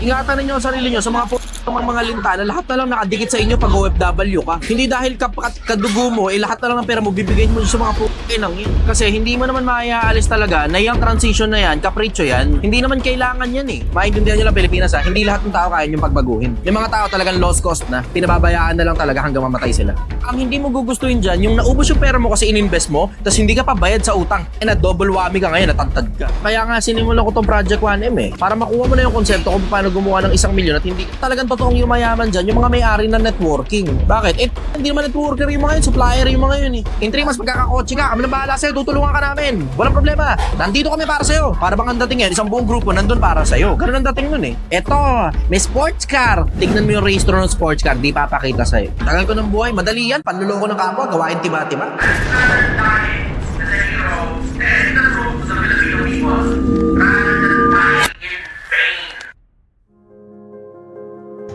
Ingatan ninyo ang sarili nyo sa mga po mga mga lintana, lahat na lang nakadikit sa inyo pag OFW ka. Hindi dahil kap kadugo mo, eh lahat na lang ng pera mo bibigay mo sa mga pukinang yan. Kasi hindi mo naman maaalis talaga na yung transition na yan, kapritsyo yan, hindi naman kailangan yan eh. Maintindihan nyo lang Pilipinas ha, hindi lahat ng tao kaya yung pagbaguhin. Yung mga tao talagang lost cost na, pinababayaan na lang talaga hanggang mamatay sila. Ang hindi mo gugustuhin dyan, yung naubos yung pera mo kasi ininvest mo, tapos hindi ka pa bayad sa utang. Eh na double whammy ka ngayon, natantad ka. Kaya nga sinimulan ko tong Project 1M eh, para makuha mo na yung konsepto kung paano gumawa ng isang milyon at hindi talagang totoong yumayaman dyan, yung mga may-ari ng networking. Bakit? Eh, hindi naman networker yung mga yun, supplier yung mga yun eh. In 3 months magkakakotse ka, kami na bahala sa'yo, tutulungan ka namin. Walang problema. Nandito kami para sa'yo. Para bang ang dating yan, isang buong grupo nandun para sa'yo. Ganun ang dating nun eh. Eto, may sports car. Tignan mo yung registro ng sports car, di papakita sa'yo. Tagal ko ng buhay, madali yan. Panluloko ng kapwa, gawain tiba-tiba.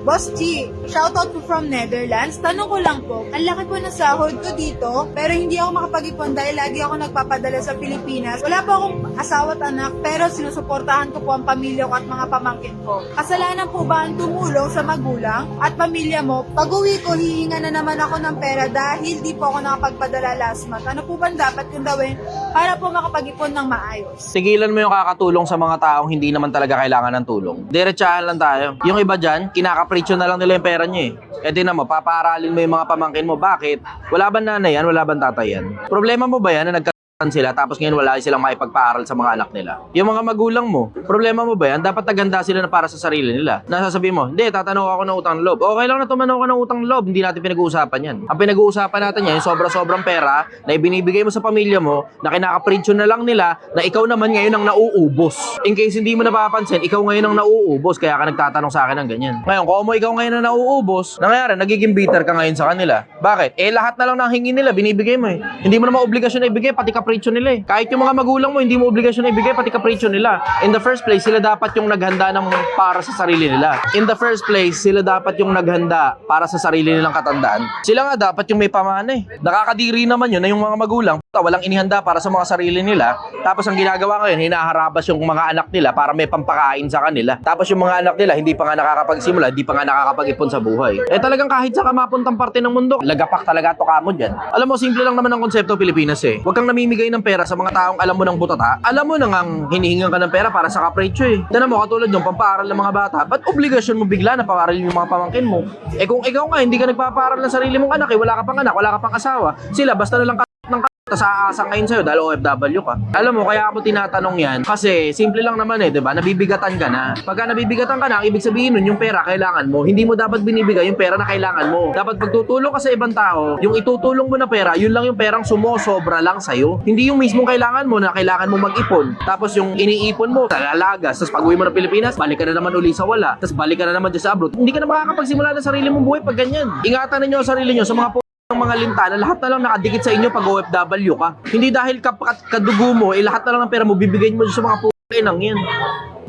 Boss G, shoutout po from Netherlands. Tanong ko lang po, ang laki po ng sahod ko dito, pero hindi ako makapag-ipon dahil lagi ako nagpapadala sa Pilipinas. Wala po akong asawa at anak, pero sinusuportahan ko po ang pamilya ko at mga pamangkin ko. Kasalanan po ba ang tumulong sa magulang at pamilya mo? Pag uwi ko, hihinga na naman ako ng pera dahil di po ako nakapagpadala last month. Ano po ba dapat kong gawin para po makapag-ipon ng maayos? Tigilan mo yung kakatulong sa mga taong hindi naman talaga kailangan ng tulong. Diretsahan lang tayo. Yung iba dyan, kinakapritsyo na lang nila yung pera nyo eh. E di naman, papaaralin mo yung mga pamangkin mo. Bakit? Wala ba nanay yan? Wala ba tatay yan? Problema mo ba yan na nagka sila tapos ngayon wala silang maipagpaaral sa mga anak nila. Yung mga magulang mo, problema mo ba yan? Dapat naganda sila na para sa sarili nila. Nasasabi mo, hindi, tatanong ako ng utang loob. Okay lang na tumanaw ka ng utang loob, hindi natin pinag-uusapan yan. Ang pinag-uusapan natin yan, yung sobra-sobrang pera na ibinibigay mo sa pamilya mo, na kinakapritsyo na lang nila, na ikaw naman ngayon ang nauubos. In case hindi mo napapansin, ikaw ngayon ang nauubos, kaya ka nagtatanong sa akin ng ganyan. Ngayon, kung mo ikaw ngayon ang nauubos, nangyari, nagiging bitter ka ngayon sa kanila. Bakit? Eh, lahat na lang ng hingi nila, binibigay mo eh. Hindi mo naman obligasyon na ibigay, pati kapritsyo nila eh. Kahit yung mga magulang mo, hindi mo obligasyon na ibigay, pati kapritsyo nila. In the first place, sila dapat yung naghanda ng para sa sarili nila. In the first place, sila dapat yung naghanda para sa sarili nilang katandaan. Sila nga dapat yung may pamana eh. Nakakadiri naman yun na yung mga magulang, puta, walang inihanda para sa mga sarili nila. Tapos ang ginagawa ngayon, hinaharabas yung mga anak nila para may pampakain sa kanila. Tapos yung mga anak nila, hindi pa nga nakakapagsimula, hindi pa nga nakakapag-ipon sa buhay. Eh talagang kahit sa kamapuntang parte ng mundo, lagapak talaga to kamo dyan. Alam mo, simple lang naman ang konsepto Pilipinas eh. Huwag kang namimigay ng pera sa mga taong alam mo ng butata. Alam mo nang ang hinihingan ka ng pera para sa kapritsyo eh. Tinan mo, katulad yung pampaaral ng mga bata, ba't obligasyon mo bigla na paaralin yung mga pamangkin mo? Eh kung ikaw nga, hindi ka nagpapaaral ng sarili mong anak eh, wala ka pang anak, wala ka pang asawa. Sila, basta na lang ng tapos aasa ngayon sa'yo dahil OFW ka. Alam mo, kaya ako tinatanong yan kasi simple lang naman eh, di ba? Nabibigatan ka na. Pagka nabibigatan ka na, ang ibig sabihin nun, yung pera kailangan mo. Hindi mo dapat binibigay yung pera na kailangan mo. Dapat pag tutulong ka sa ibang tao, yung itutulong mo na pera, yun lang yung perang sumosobra lang sa'yo. Hindi yung mismong kailangan mo na kailangan mo mag-ipon. Tapos yung iniipon mo, talalagas. Tapos pag uwi mo ng Pilipinas, balik ka na naman uli sa wala. Tapos balik ka na naman sa abroad. Hindi ka na makakapagsimula ng sarili mong buhay pag ganyan. Ingatan ninyo sarili nyo sa mga ng mga lintana, lahat na lang nakadikit sa inyo pag OFW ka. Hindi dahil kadugo mo, eh lahat na lang ng pera mo bibigay mo sa mga pukinang yan.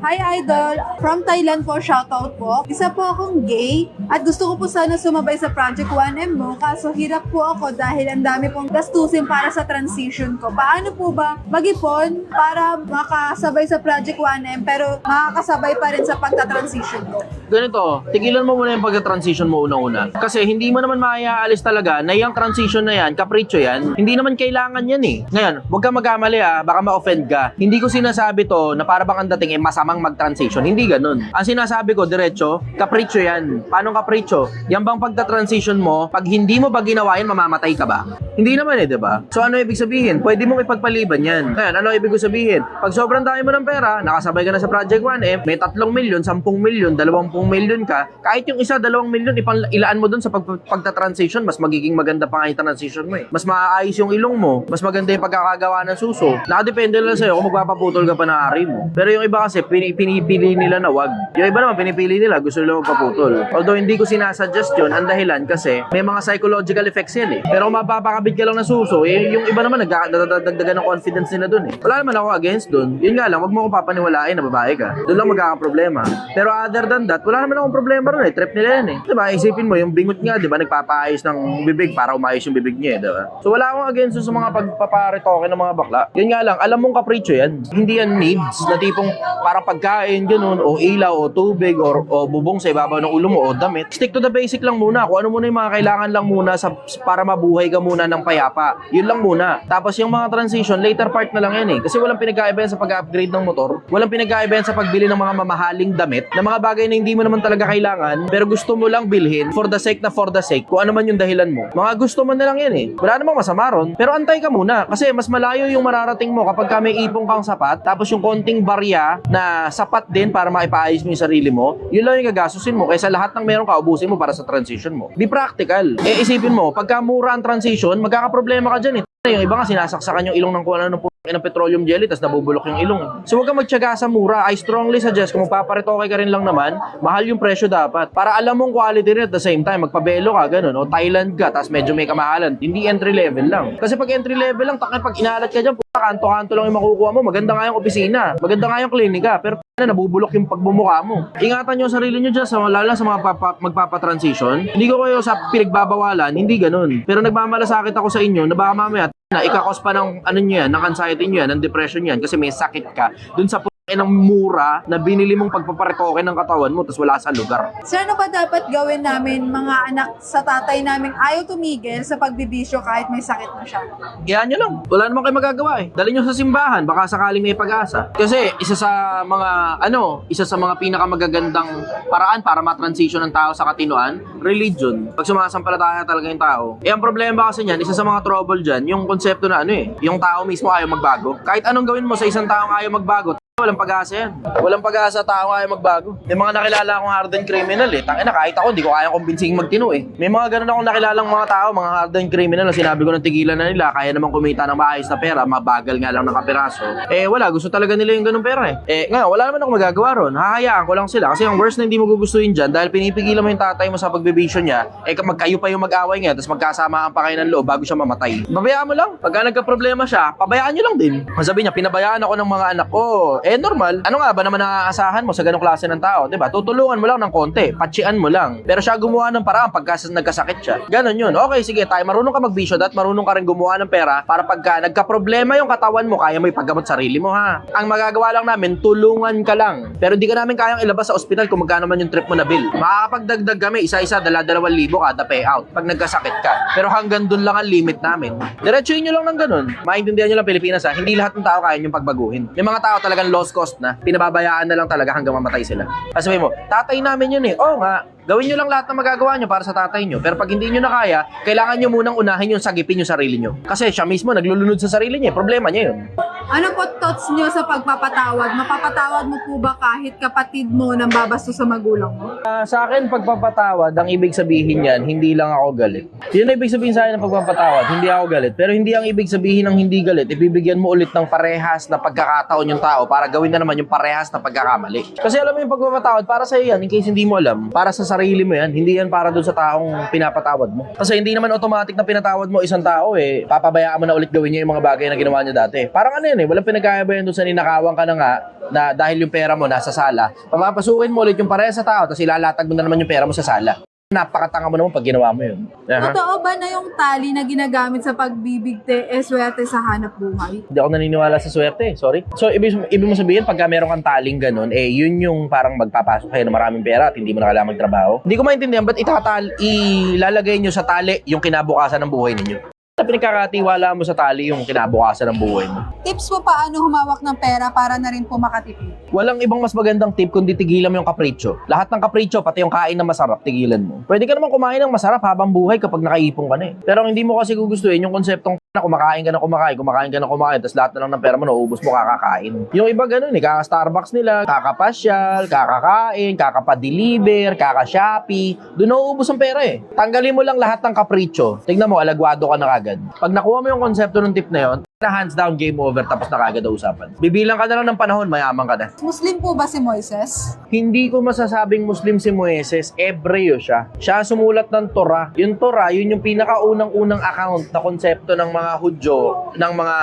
Hi Idol! From Thailand po, shoutout po. Isa po akong gay at gusto ko po sana sumabay sa Project 1M mo kaso hirap po ako dahil ang dami pong gastusin para sa transition ko. Paano po ba mag-ipon para makasabay sa Project 1M pero makakasabay pa rin sa pagta-transition ko? Ganito, tigilan mo muna yung pagka-transition mo una-una. Kasi hindi mo naman maaalis talaga na yung transition na yan, kapritsyo yan, hindi naman kailangan yan eh. Ngayon, huwag kang magkamali ah, baka ma-offend ka. Hindi ko sinasabi to na para bang ang dating eh masamang mag-transition. Hindi ganun. Ang sinasabi ko, diretso, kapritsyo yan. Paano kapritsyo? Yan bang pagta-transition mo, pag hindi mo ba ginawa yan, mamamatay ka ba? Hindi naman eh, di ba? So ano ibig sabihin? Pwede mong ipagpaliban yan. Ngayon, ano ibig ko sabihin? Pag sobrang dami mo ng pera, nakasabay ka na sa Project 1M, may 3 milyon, 10 milyon, 20 milyon ka, kahit yung isa, 2 milyon, ipang, ilaan mo dun sa pag, pagta-transition, mas magiging maganda pa nga yung transition mo eh. Mas maaayos yung ilong mo, mas maganda yung pagkakagawa ng suso. Nakadepende lang sa'yo kung magpapaputol ka pa ng ari mo. Pero yung iba kasi, pini- pinipili nila na wag. Yung iba naman, pinipili nila, gusto nila magpaputol. Although hindi ko sinasuggest yun, ang dahilan kasi may mga psychological effects yan eh. Pero kung mapapakabit ka lang ng suso, eh, yung iba naman nagdadagdagan ng confidence nila dun eh. Wala naman ako against dun. Yun nga lang, wag mo ko papaniwalain na babae ka. Doon lang magkakaproblema. Pero other than that, wala naman akong problema ron eh. Trip nila yan eh. Diba, isipin mo, yung bingot nga, diba, nagpapaayos ng bibig para umayos yung bibig niya eh, diba? So wala akong against sa mga pagpaparitoke ng mga bakla. Yun nga lang, alam mong kapritsyo yan. Hindi yan needs na tipong parang pagkain, ganun, o ilaw, o tubig, or, o bubong sa ibabaw ng ulo mo, o damit. Stick to the basic lang muna. Kung ano muna yung mga kailangan lang muna sa, para mabuhay ka muna ng payapa. Yun lang muna. Tapos yung mga transition, later part na lang yan eh. Kasi walang pinag-aiba sa pag-upgrade ng motor. Walang pinag-aiba sa pagbili ng mga mamahaling damit na mga bagay na hindi mo naman talaga kailangan pero gusto mo lang bilhin for the sake na for the sake kung ano man yung dahilan mo. Mga gusto mo na lang yan eh. Wala namang masama ron. Pero antay ka muna kasi mas malayo yung mararating mo kapag ka may ipong kang sapat tapos yung konting barya na sapat din para maipaayos mo yung sarili mo, yun lang yung gagastusin mo kaysa lahat ng meron ka ubusin mo para sa transition mo. Be practical. Eh isipin mo, pagka mura ang transition, magkakaproblema ka dyan eh. Yung iba nga sinasaksakan yung ilong ng kung ano ng ng petroleum jelly tapos nabubulok yung ilong. So huwag kang magtiyaga sa mura. I strongly suggest kung magpaparetoke ka rin lang naman, mahal yung presyo dapat. Para alam mong quality rin at the same time, magpabelo ka, ganun. O Thailand ka, tapos medyo may kamahalan. Hindi entry level lang. Kasi pag entry level lang, takay pag inalat ka dyan, puta, kanto-kanto lang yung makukuha mo. Maganda nga yung opisina. Maganda nga yung klinika. Pero na nabubulok yung pagbumuka mo. Ingatan nyo sarili nyo dyan, sa, lalo sa mga papa, magpapatransition. Hindi ko kayo sa pinagbabawalan, hindi ganun. Pero nagmamalasakit ako sa inyo na baka mamaya na ikakos pa ng ano nyo yan, ng anxiety nyo yan, ng depression nyo kasi may sakit ka. Dun sa ng mura na binili mong pagpaparetoke ng katawan mo tapos wala sa lugar. Sir, ano ba dapat gawin namin mga anak sa tatay namin ayaw tumigil sa pagbibisyo kahit may sakit na siya? Iyan nyo lang. Wala naman kayo magagawa eh. Dali nyo sa simbahan, baka sakaling may pag-asa. Kasi isa sa mga, ano, isa sa mga pinakamagagandang paraan para matransition ng tao sa katinoan, religion. Pag sumasampalataya talaga yung tao. Eh, ang problema kasi niyan, isa sa mga trouble dyan, yung konsepto na ano eh, yung tao mismo ayaw magbago. Kahit anong gawin mo sa isang taong ayaw magbago, Walang pag-asa yan. Walang pag-asa tao ayaw magbago. May mga nakilala akong hardened criminal eh. Tangina kahit ako hindi ko kaya kumbinsing magtino eh. May mga ganun akong nakilalang mga tao, mga hardened criminal na sinabi ko ng tigilan na nila, kaya naman kumita ng maayos na pera, mabagal nga lang ng kapiraso. Eh wala, gusto talaga nila yung ganung pera eh. Eh ngayon, wala naman ako magagawa ron. Hahayaan ko lang sila. Kasi ang worst na hindi mo gugustuhin dyan, dahil pinipigilan mo yung tatay mo sa pagbibisyo niya, eh kapag kayo pa yung mag-away ngayon, tapos magkasamaan pa kayo ng loob bago siya mamatay. Babayaan mo lang. Pagka nagka-problema siya, pabayaan nyo lang din. Masabi niya, pinabayaan ako ng mga anak ko. Eh normal. Ano nga ba naman naaasahan mo sa ganong klase ng tao, 'di ba? Tutulungan mo lang ng konti, patsian mo lang. Pero siya gumawa ng paraan pagka nagkasakit siya. Ganon 'yun. Okay, sige, tayo marunong ka magbisyo at marunong ka rin gumawa ng pera para pagka nagka-problema yung katawan mo, kaya mo ipaggamot sarili mo ha. Ang magagawa lang namin, tulungan ka lang. Pero di ka namin kayang ilabas sa ospital kung magkano man yung trip mo na bill. Makakapagdagdag kami, isa-isa, dala-dalawang libo kada payout pag nagkasakit ka. Pero hanggang dun lang ang limit namin. Diretsuhin nyo lang ng ganun. Maintindihan nyo lang Pilipinas ha. Hindi lahat ng tao kaya yung pagbaguhin. May mga tao talagang lost cost na. Pinababayaan na lang talaga hanggang mamatay sila. Kasi mo, tatay namin yun eh. Oo nga, Gawin nyo lang lahat ng magagawa nyo para sa tatay nyo. Pero pag hindi nyo na kaya, kailangan nyo munang unahin yung sagipin yung sarili nyo. Kasi siya mismo naglulunod sa sarili niya. eh. Problema niya yun. Ano po thoughts niyo sa pagpapatawad? Mapapatawad mo po ba kahit kapatid mo nang babasto sa magulang mo? Ah, sa akin, pagpapatawad, ang ibig sabihin yan, hindi lang ako galit. Yun ang ibig sabihin sa akin ng pagpapatawad, hindi ako galit. Pero hindi ang ibig sabihin ng hindi galit, ibibigyan mo ulit ng parehas na pagkakataon yung tao para gawin na naman yung parehas na pagkakamali. Kasi alam mo yung pagpapatawad, para sa yan, in case hindi mo alam, para sa sarili mo yan, hindi yan para dun sa taong pinapatawad mo. Kasi hindi naman automatic na pinatawad mo isang tao eh, papabayaan mo na ulit gawin niya yung mga bagay na ginawa niya dati. Parang ano yan eh, walang pinagkakabayan dun sa ninakawan ka na nga, na dahil yung pera mo nasa sala, papapasukin mo ulit yung parehas sa tao, tapos ilalatag mo na naman yung pera mo sa sala. Napakatanga mo naman pag ginawa mo yun. Aha. Totoo ba na yung tali na ginagamit sa pagbibigte eh swerte sa hanap buhay? Hindi ako naniniwala sa swerte, sorry. So, ibig, ibig mo sabihin, pagka meron kang taling ganun, eh, yun yung parang magpapasok kayo ng maraming pera at hindi mo na kailangan magtrabaho. Hindi ko maintindihan, ba't itatal, ilalagay nyo sa tali yung kinabukasan ng buhay ninyo? Pinagkakatiwala mo sa tali yung kinabukasan ng buhay mo. Tips po paano humawak ng pera para na rin po makatipid? Walang ibang mas magandang tip kundi tigilan mo yung kapritsyo. Lahat ng kapritsyo, pati yung kain na masarap, tigilan mo. Pwede ka naman kumain ng masarap habang buhay kapag nakaipon ka na eh. Pero hindi mo kasi gugustuhin yung konseptong na kumakain ka na kumakain, kumakain ka na kumakain, tapos lahat na lang ng pera mo nauubos mo kakakain. Yung iba ganun eh, kaka-Starbucks nila, kakapasyal, kakakain, kakapadeliver, kaka-Shopee. Doon nauubos ang pera eh. Tanggalin mo lang lahat ng kapritsyo. Tignan mo, alagwado ka na kagad. Pag nakuha mo yung konsepto ng tip na yon, na hands down, game over, tapos na kagad ang usapan. Bibilang ka na lang ng panahon, mayaman ka na. Muslim po ba si Moises? Hindi ko masasabing Muslim si Moises, Ebreo siya. Siya sumulat ng Torah. Yung Torah, yun yung pinakaunang-unang account na konsepto ng mga Hudyo, ng mga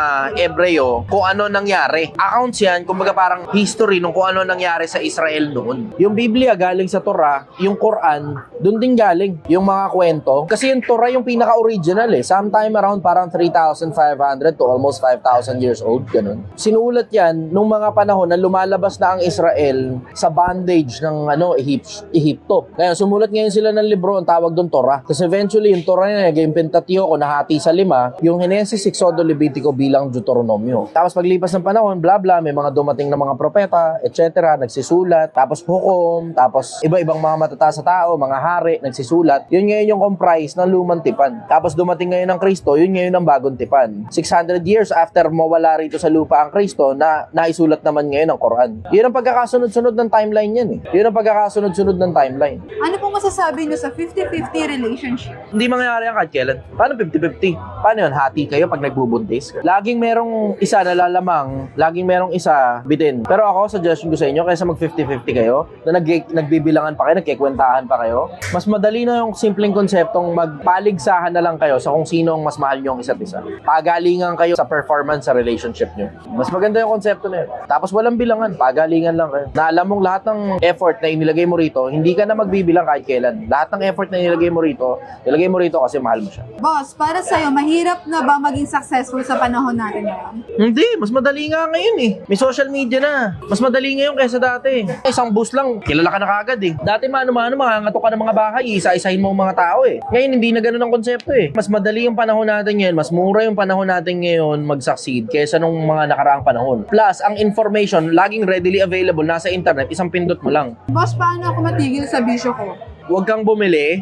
Ebreo, kung ano nangyari. Accounts yan, kumbaga parang history nung kung ano nangyari sa Israel noon. Yung Biblia galing sa Torah, yung Quran, doon din galing yung mga kwento. Kasi yung Torah yung pinaka-original eh. Sometime around parang 3,500 to almost almost 5,000 years old, ganun. Sinulat yan nung mga panahon na lumalabas na ang Israel sa bondage ng ano, Egypt, Egypto. Kaya sumulat ngayon sila ng libro, ang tawag doon Torah. Tapos eventually, yung Torah na yung Pentateuco, nahati sa lima, yung Genesis, Exodo, Levitico bilang Deuteronomio. Tapos paglipas ng panahon, bla bla, may mga dumating na mga propeta, etc., nagsisulat, tapos hukom, tapos iba-ibang mga matataas sa tao, mga hari, nagsisulat. Yun ngayon yung comprise ng lumang tipan. Tapos dumating ngayon ang Kristo, yun ngayon ang bagong tipan. 600 years after mawala rito sa lupa ang Kristo, na naisulat naman ngayon ang Quran. Yun ang pagkakasunod-sunod ng timeline yan eh. Yun ang pagkakasunod-sunod ng timeline. Ano pong masasabi niyo sa 50-50 relationship? Hindi mangyayari yan kahit kailan. Paano 50-50? Paano yun? Hati kayo pag nagbubuntis? Laging merong isa na lalamang, laging merong isa bitin. Pero ako, suggestion ko sa inyo, kaysa mag 50-50 kayo, na nag nagbibilangan pa kayo, nagkikwentahan pa kayo, mas madali na yung simpleng konseptong magpaligsahan na lang kayo sa kung sino ang mas mahal nyo ang isa't isa. Pagalingan kayo sa performance sa relationship nyo. Mas maganda yung konsepto na yun. Tapos walang bilangan, pagalingan lang kayo. Na alam mong lahat ng effort na inilagay mo rito, hindi ka na magbibilang kahit kailan. Lahat ng effort na inilagay mo rito, ilagay mo rito kasi mahal mo siya. Boss, para sa'yo, mahirap na ba maging successful sa panahon natin ngayon? Hindi, mas madali nga ngayon eh. May social media na. Mas madali ngayon kaysa dati. Isang bus lang, kilala ka na kagad eh. Dati mano-mano, mangangato ka ng mga bahay, isa-isahin mo mga tao eh. Ngayon, hindi na ganun ang konsepto eh. Mas madali yung panahon natin ngayon, mas mura yung panahon natin ngayon mag-succeed kaysa nung mga nakaraang panahon. Plus, ang information, laging readily available, nasa internet, isang pindot mo lang. Boss, paano ako matigil sa bisyo ko? Huwag kang bumili,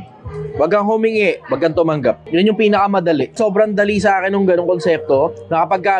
huwag kang humingi, huwag kang tumanggap. Yun yung pinakamadali. Sobrang dali sa akin ng ganong konsepto na kapag ka,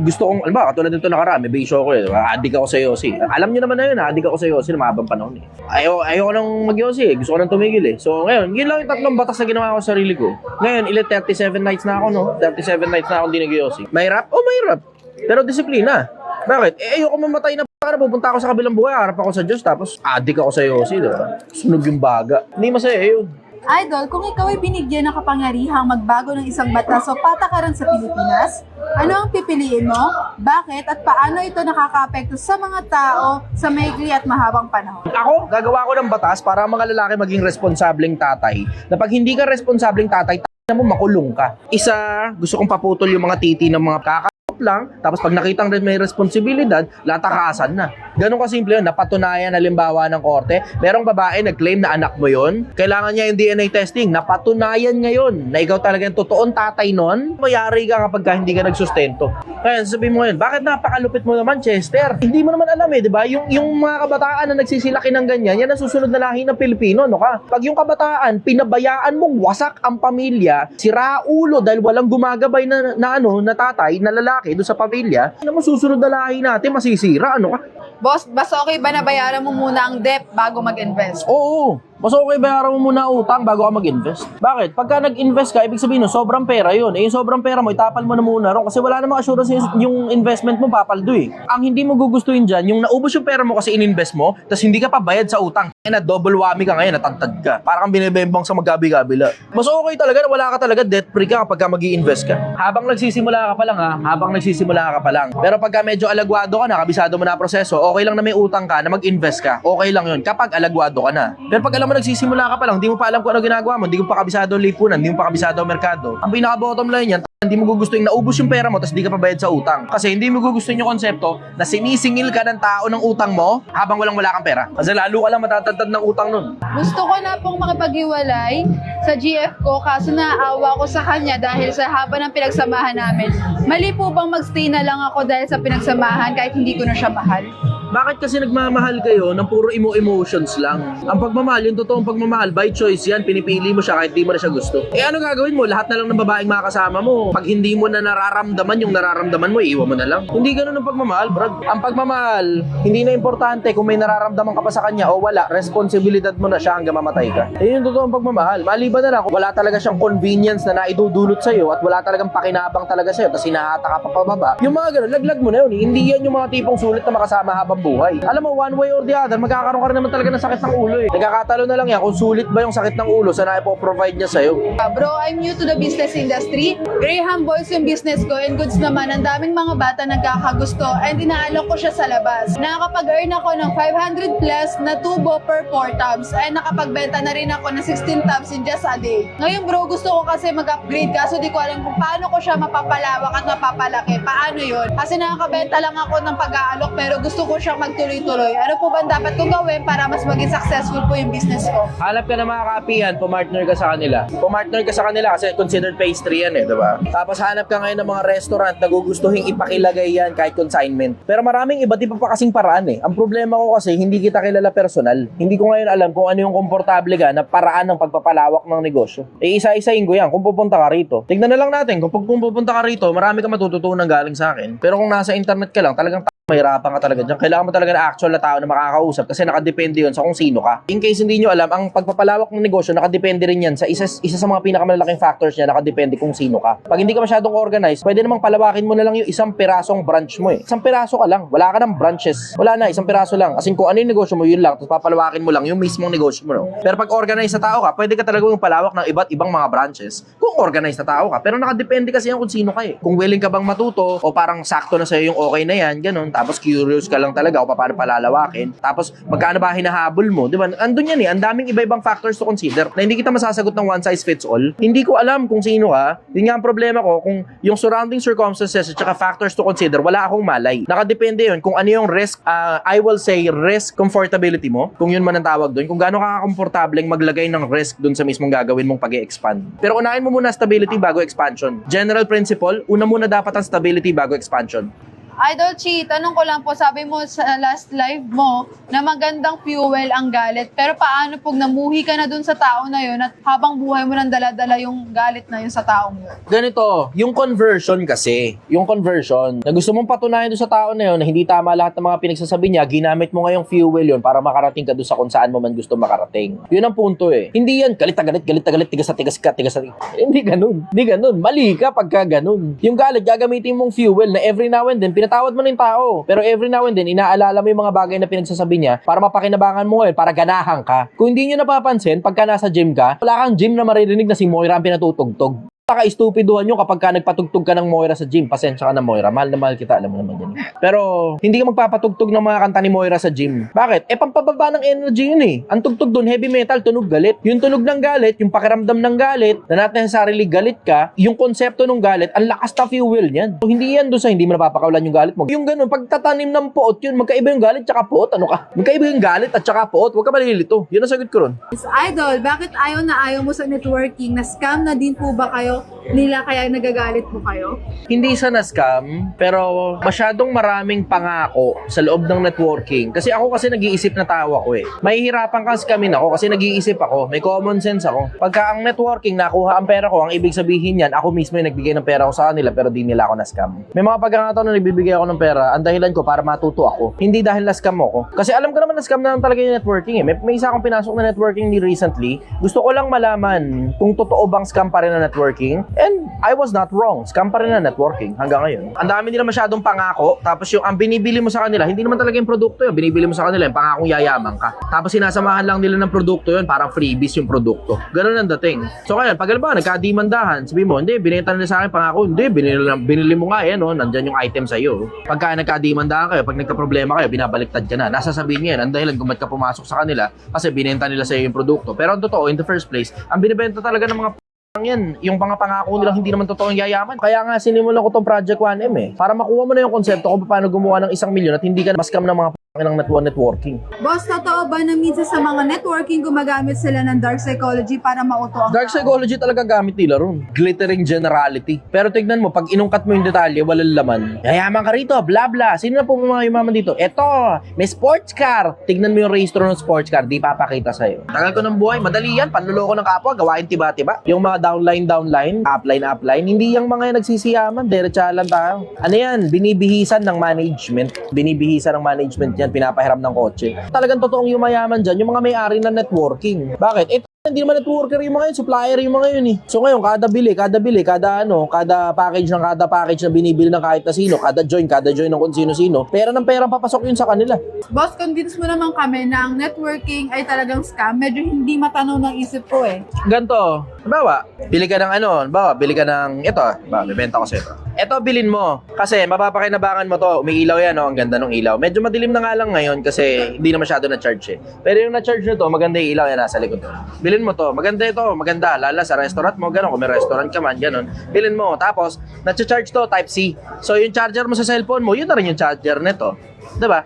gusto kong, alam ba, katulad nito nakaraan, may bisyo ko eh, adik ako sa Yossi. Alam niyo naman na yun, adik ako sa Yossi na mahabang panahon eh. Ayaw, ayaw ko nang mag-Yossi eh, gusto ko nang tumigil eh. So ngayon, yun lang yung tatlong batas na ginawa ko sa sarili ko. Ngayon, ilan 37 nights na ako no? 37 nights na ako hindi nag-Yossi. Mahirap? Oh, mahirap. Pero disiplina. Bakit? Eh, ayoko mamatay na para pupunta ako sa kabilang buhay, harap ako sa Diyos, tapos adik ako sa Yossi, di ba? Sunog yung baga. Hindi masaya yun. Idol, kung ikaw ay binigyan ng kapangyarihang magbago ng isang batas o patakaran sa Pilipinas, ano ang pipiliin mo? Bakit? At paano ito nakakaapekto sa mga tao sa maikli at mahabang panahon? Ako, gagawa ko ng batas para ang mga lalaki maging responsableng tatay. Na pag hindi ka responsableng tatay, na mo makulong ka. Isa, gusto kong paputol yung mga titi ng mga kaka lang, tapos pag nakitang may responsibilidad, latakasan na. Ganun kasimple yun, napatunayan halimbawa ng korte, merong babae nag-claim na anak mo yon kailangan niya yung DNA testing, napatunayan ngayon na ikaw talaga yung totoong tatay nun, mayari ka kapag ka hindi ka nagsustento. Kaya sabihin mo ngayon, bakit napakalupit mo naman, Chester? Hindi mo naman alam eh, di ba? Yung, yung mga kabataan na nagsisilaki ng ganyan, yan ang susunod na lahi ng Pilipino, no ka? Pag yung kabataan, pinabayaan mong wasak ang pamilya, sira ulo dahil walang gumagabay na, na ano, na tatay, na lalaki doon sa pamilya, ano mo susunod na lahi natin, masisira, ano ka? Boss, basta okay ba na bayaran mo muna ang debt bago mag-invest? Oo, mas okay bayaran mo muna utang bago ka mag-invest. Bakit? Pagka nag-invest ka, ibig sabihin nun, sobrang pera yun. Eh, yung sobrang pera mo, itapal mo na muna ron kasi wala namang assurance yung, yung investment mo papaldo eh. Ang hindi mo gugustuhin dyan, yung naubos yung pera mo kasi in-invest mo, tapos hindi ka pa bayad sa utang. Eh, na double whammy ka ngayon, natantad ka. Parang kang binibembang sa magabi-gabila. Mas okay talaga na wala ka talaga debt-free ka kapag ka mag invest ka. Habang nagsisimula ka pa lang ha, habang nagsisimula ka pa lang. Pero pagka medyo alagwado ka na, kabisado mo na proseso, okay lang na may utang ka, na mag-invest ka. Okay lang yun kapag alagwado ka na. Pero pag alam mo nagsisimula ka pa lang, hindi mo pa alam kung ano ginagawa mo, hindi mo pa kabisado ang lipunan, hindi mo pa kabisado ang merkado. Ang pinaka bottom line yan, hindi mo gugustuhin na ubos yung pera mo tapos di ka pa bayad sa utang. Kasi hindi mo gugustuhin yung konsepto na sinisingil ka ng tao ng utang mo habang walang wala kang pera. Kasi lalo ka lang matatagtad ng utang nun. Gusto ko na pong makipag-iwalay sa GF ko kaso naaawa ko sa kanya dahil sa haba ng pinagsamahan namin. Mali po bang magstay na lang ako dahil sa pinagsamahan kahit hindi ko na siya mahal? Bakit kasi nagmamahal kayo ng puro emo-emotions lang? Ang pagmamahal, yung totoong pagmamahal, by choice yan, pinipili mo siya kahit di mo na siya gusto. Eh ano gagawin mo? Lahat na lang ng babaeng makakasama mo. Pag hindi mo na nararamdaman yung nararamdaman mo, iiwan mo na lang. Hindi ganun ang pagmamahal, brad. Ang pagmamahal, hindi na importante kung may nararamdaman ka pa sa kanya o wala. Responsibilidad mo na siya hanggang mamatay ka. Eh yung totoong pagmamahal. Maliban na lang kung wala talaga siyang convenience na naidudulot sa'yo at wala talagang pakinabang talaga sa'yo tapos hinahata ka pa pababa. Yung mga ganun, laglag mo na yun. Hindi yan yung mga tipong sulit na makasama habang buhay. Alam mo, one way or the other, magkakaroon ka rin naman talaga ng sakit ng ulo eh. Nagkakatalo na lang yan kung sulit ba yung sakit ng ulo sa naipo-provide niya sa'yo. Ah, Bro, I'm new to the business industry. Graham Boys yung business ko and goods naman. Ang daming mga bata nagkakagusto and inaalok ko siya sa labas. Nakakapag-earn ako ng 500 plus na tubo per 4 tubs and nakapagbenta na rin ako ng 16 tubs in just a day. Ngayon bro, gusto ko kasi mag-upgrade kaso di ko alam kung paano ko siya mapapalawak at mapapalaki. Paano yon? Kasi nakakabenta lang ako ng pag-aalok pero gusto ko siyang magtuloy-tuloy. Ano po ba dapat kong gawin para mas maging successful po yung business ko? Hanap ka ng mga kaapihan, pumartner ka sa kanila. Pumartner ka sa kanila kasi considered pastry yan eh, di ba? Tapos hanap ka ngayon ng mga restaurant na gugustuhin ipakilagay yan kahit consignment. Pero maraming iba't iba pa kasing paraan eh. Ang problema ko kasi hindi kita kilala personal. Hindi ko ngayon alam kung ano yung komportable ka na paraan ng pagpapalawak ng negosyo. E isa-isahin ko yan kung pupunta ka rito. Tignan na lang natin kung, kung pupunta ka rito, marami ka matututunan galing sa akin. Pero kung nasa internet ka lang, talagang mahirapan ka talaga dyan. Kailangan mo talaga ng actual na tao na makakausap kasi nakadepende yun sa kung sino ka. In case hindi nyo alam, ang pagpapalawak ng negosyo, nakadepende rin yan sa isa, isa sa mga pinakamalalaking factors niya, nakadepende kung sino ka. Pag hindi ka masyadong organized, pwede namang palawakin mo na lang yung isang pirasong branch mo eh. Isang piraso ka lang. Wala ka ng branches. Wala na, isang piraso lang. As kung ano yung negosyo mo, yun lang. Tapos papalawakin mo lang yung mismong negosyo mo. No? Pero pag organized na tao ka, pwede ka talaga yung palawak ng iba't ibang mga branches kung organized na tao ka. Pero nakadepende kasi yan kung sino ka eh. Kung willing ka bang matuto o parang sakto na sa'yo yung okay na yan, ganun. Tapos curious ka lang talaga kung paano palalawakin. Tapos magkano ba hinahabol mo, di ba? Andun yan eh. Ang daming iba-ibang factors to consider na hindi kita masasagot ng one size fits all. Hindi ko alam kung sino ka. Yun nga ang problema ko kung yung surrounding circumstances at saka factors to consider, wala akong malay. Nakadepende yun kung ano yung risk, ah, I will say risk comfortability mo, kung yun man ang tawag doon, kung gaano ka komportableng maglagay ng risk doon sa mismong gagawin mong pag expand Pero unahin mo muna stability bago expansion. General principle, una muna dapat ang stability bago expansion. Idol Chi, tanong ko lang po, sabi mo sa last live mo na magandang fuel ang galit. Pero paano pag namuhi ka na dun sa tao na yun at habang buhay mo nang dala-dala yung galit na yun sa taong yun? Ganito, yung conversion kasi, yung conversion, na gusto mong patunayan doon sa tao na yun na hindi tama lahat ng mga pinagsasabi niya, ginamit mo ngayong fuel yun para makarating ka doon sa kung saan mo man gusto makarating. Yun ang punto eh. Hindi yan, galit na galit, galit na galit, tigas na tigas ka, tigas na tigas. Hindi ganun. Hindi ganun. Mali ka pagka ganun. Yung galit, gagamitin mong fuel na every now and then, pinatawad mo na yung tao. Pero every now and then, inaalala mo yung mga bagay na pinagsasabi niya para mapakinabangan mo ngayon, para ganahan ka. Kung hindi nyo napapansin, pagka nasa gym ka, wala kang gym na maririnig na si Moira ang pinatutugtog. Saka-stupiduhan nyo kapag ka nagpatugtog ka ng Moira sa gym. Pasensya ka na Moira. Mahal na mahal kita. Alam mo naman yan. Pero, hindi ka magpapatugtog ng mga kanta ni Moira sa gym. Bakit? Eh, pampababa ng energy yun eh. Ang tugtog doon, heavy metal, tunog galit. Yung tunog ng galit, yung pakiramdam ng galit, na not necessarily galit ka, yung konsepto ng galit, ang lakas na fuel niyan. So, hindi yan doon sa hindi mo napapakawalan yung galit mo. Yung ganun, pagtatanim ng poot yun, magkaiba yung galit tsaka poot. Ano ka? Magkaiba yung galit at tsaka poot. Huwag ka malilito. Yun ang sagot ko ron. Idol, bakit ayaw na ayaw mo sa networking? Na scam na din po ba kayo nila kaya nagagalit po kayo? hindi siya na-scam, pero masyadong maraming pangako sa loob ng networking. Kasi ako kasi nag-iisip na tao ako eh. Mahihirapan kang scamin ako kasi nag-iisip ako. May common sense ako. Pagka ang networking, nakuha ang pera ko, ang ibig sabihin yan, ako mismo yung nagbigay ng pera ko sa kanila pero di nila ako na-scam. May mga pagkakataon na nagbibigay ako ng pera, ang dahilan ko para matuto ako. Hindi dahil na-scam ako. Kasi alam ko naman na-scam na lang talaga yung networking eh. May, may isa akong pinasok na networking ni recently. Gusto ko lang malaman kung totoo bang scam pa rin na networking. And I was not wrong. Scam pa rin na networking hanggang ngayon. Ang dami nila masyadong pangako. Tapos yung ang binibili mo sa kanila, hindi naman talaga yung produkto yun. Binibili mo sa kanila yung pangakong yayaman ka. Tapos sinasamahan lang nila ng produkto yun. Parang freebies yung produkto. Ganun ang dating. So kaya, pag alam ba, nagkadimandahan, sabi mo, hindi, binenta nila sa akin pangako. Hindi, binili, binili mo nga yan, no? nandyan yung item sa'yo. Pagka nagkadimandahan kayo, pag nagka-problema kayo, binabaliktad ka na. Nasasabihin niya yan, ang dahilan kung ba't ka pumasok sa kanila, kasi binenta nila sa'yo yung produkto. Pero ang totoo, in the first place, ang binibenta talaga ng mga lang yan, yung mga pangako nilang hindi naman totoong yayaman. Kaya nga sinimulan ko tong Project 1M eh. Para makuha mo na yung konsepto kung paano gumawa ng isang milyon at hindi ka maskam ng mga ng network networking. Boss, totoo ba na minsan sa mga networking gumagamit sila ng dark psychology para mauto ang Dark psychology talaga gamit nila ron. Glittering generality. Pero tignan mo, pag inungkat mo yung detalye, walang laman. Yayaman ka rito, bla bla. Sino na po mga yumaman dito? Eto, may sports car. Tignan mo yung registro ng sports car, di papakita sa'yo. Tagal ko ng buhay, madali yan. Panluloko ng kapwa, gawain tiba-tiba. Yung mga downline, downline, upline, upline, hindi yung mga nagsisiyaman. Diretsa lang tayo. Ano yan? Binibihisan ng management. Binibihisan ng management yan, pinapahiram ng kotse. Talagang totoong yumayaman dyan, yung mga may-ari ng networking. Bakit? Eh, Hindi naman networker yung mga yun, supplier yung mga yun eh. So ngayon, kada bili, kada bili, kada ano, kada package ng kada package na binibili ng kahit na sino, kada join, kada join ng kung sino-sino, pera ng pera papasok yun sa kanila. Boss, convince mo naman kami na ang networking ay talagang scam. Medyo hindi matanaw ng isip ko eh. Ganto, bawa, bili ka ng ano, bawa, bili ka ng ito, ba, bibenta ko sa ito. Ito, bilin mo. Kasi mapapakinabangan mo to. Umiilaw yan, oh. ang ganda ng ilaw. Medyo madilim na nga lang ngayon kasi hindi na masyado na-charge eh. Pero yung na-charge na to, maganda yung ilaw yan nasa likod. Bilin mo to. Maganda ito, maganda. Lala sa restaurant mo, gano'n. Kung may restaurant ka man, gano'n. Bilin mo. Tapos, na-charge to, Type-C. So, yung charger mo sa cellphone mo, yun na rin yung charger nito. 'Di ba?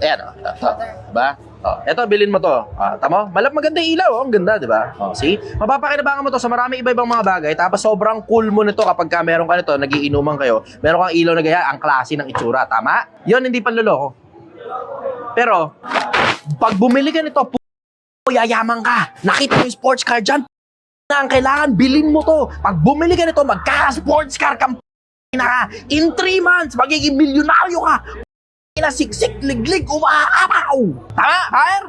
Ayan, oh. Ito, ito. Diba? Oh, eto, bilin mo to. Ah, tamo? Malap maganda yung ilaw, oh. Ang ganda, di ba? Oh, see? Mapapakinabangan mo to sa marami iba-ibang mga bagay, tapos sobrang cool mo nito kapag ka meron ka nito, nagiinuman kayo, meron kang ilaw na gaya, ang klase ng itsura, tama? Yon hindi panloloko. Pero, pag bumili ka nito, pu- yayaman ka. Nakita mo yung sports car dyan, na ang kailangan, bilin mo to. Pag bumili ka nito, magka-sports car kang na ka. In 3 months, magiging milyonaryo ka na siksik, liglig, umaapaw. Tama, Hair?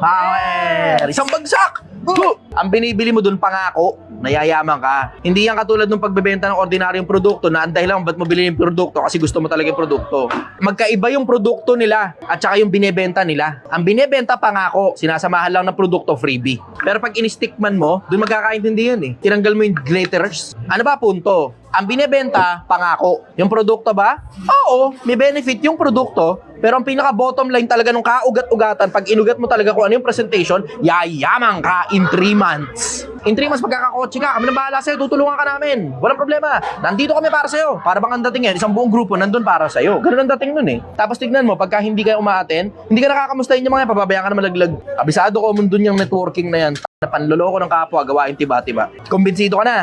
Hair! Isang bagsak! Huh! Ang binibili mo dun pangako, nayayaman ka. Hindi yan katulad ng pagbebenta ng ordinaryong produkto na ang dahilan ba't mo bilhin yung produkto kasi gusto mo talaga yung produkto. Magkaiba yung produkto nila at saka yung binebenta nila. Ang binebenta pangako, sinasamahan lang ng produkto freebie. Pero pag in-stickman mo, dun magkakaintindi yun eh. Tinanggal mo yung glitterers. Ano ba punto? Ang binebenta, pangako. Yung produkto ba? Oo, may benefit yung produkto. Pero ang pinaka bottom line talaga nung kaugat-ugatan, pag inugat mo talaga kung ano yung presentation, yayaman ka in 3 months. In 3 months, magkakakotse ka, kami na bahala sa'yo, tutulungan ka namin. Walang problema. Nandito kami para sa'yo. Para bang ang dating yan, isang buong grupo nandun para sa'yo. Ganun ang dating nun eh. Tapos tignan mo, pagka hindi ka umaaten, hindi ka nakakamustahin yung mga yan, papabayaan ka na malaglag. Abisado ko mundo yung networking na yan. Panloloko ng kapwa, gawain tiba-tiba. Kumbinsido ka na.